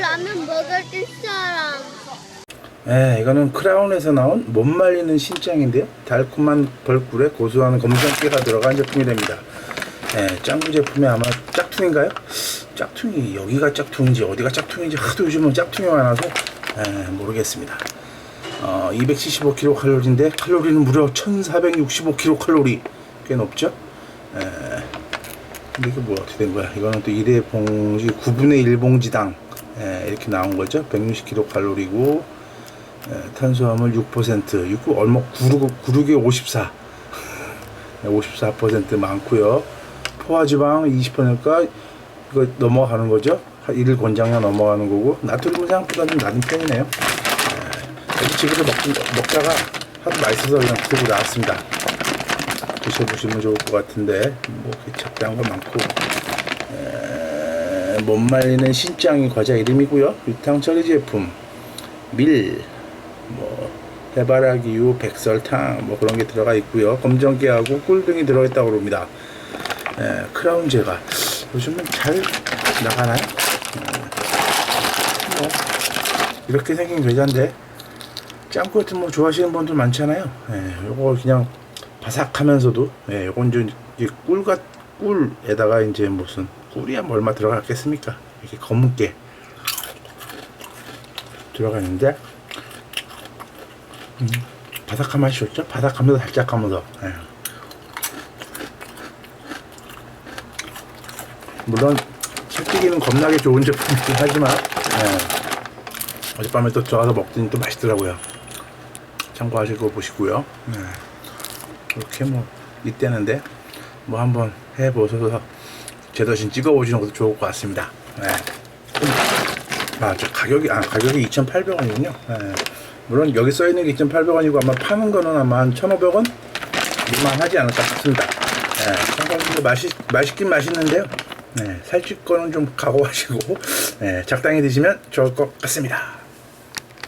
라면 먹을 사람. 네, 이거는 크라운에서 나온 못 말리는 신짱인데요. 달콤한 벌꿀에 고소한 검정깨가 들어간 제품이 됩니다. 네, 짱구 제품이 아마 짝퉁인가요? 짝퉁이 여기가 짝퉁인지 어디가 짝퉁인지 하도 요즘은 짝퉁이 많아서 네, 모르겠습니다. 어, 275kcal인데 칼로리는 무려 1465kcal 꽤 높죠? 에, 근데 이게 뭐 어떻게 된 거야? 이거는 또 1회 봉지 9분의 1 봉지당 에, 이렇게 나온 거죠? 160kcal이고 에, 탄수화물 6% 6 얼마 96, 96에 54 54% 많고요. 포화지방 20%니까 이거 넘어가는 거죠? 1일 권장량 넘어가는 거고 나트륨은 생각보다 좀 낮은 편이네요. 여기 집에서 먹, 먹다가 하도 맛있어서 그냥 들고 나왔습니다. 드셔보시면 좋을 것 같은데 뭐 적당한 거 많고 에, 못 말리는 신짱이 과자 이름이고요. 유탕 처리 제품 밀, 뭐 해바라기유, 백설탕 뭐 그런 게 들어가 있고요. 검정깨하고 꿀 등이 들어있다고 합니다. 에, 크라운 제가 요즘은 잘 나가나요? 에, 뭐 이렇게 생긴 과자인데 짱구 같은 뭐 좋아하시는 분들 많잖아요. 예, 요거 그냥 바삭하면서도 예, 요건 좀 이제 꿀과 꿀에다가 이제 무슨 꿀이야 뭐 얼마 들어갔겠습니까? 이렇게 검은게 들어가 있는데 음, 바삭한 맛이 좋죠? 바삭하면서 달짝하면서 예. 물론 살찌기는 겁나게 좋은 제품이긴 하지만 예. 어젯밤에 또 좋아서 먹더니 또 맛있더라고요. 참고하시고 보시고요. 네. 이렇게 뭐 이때는데 뭐 한번 해보셔서 제 대신 찍어보시는 것도 좋을 것 같습니다. 네. 아, 저 가격이 아 가격이 2,800원이군요. 네. 물론 여기 써 있는 게 2,800원이고 아마 파는 거는 아마 한 1,500원 미만 하지 않을까 싶습니다. 네. 맛이 맛있긴 맛있는데요. 네. 살찔 거는 좀 각오하시고 네. 적당히 드시면 좋을 것 같습니다.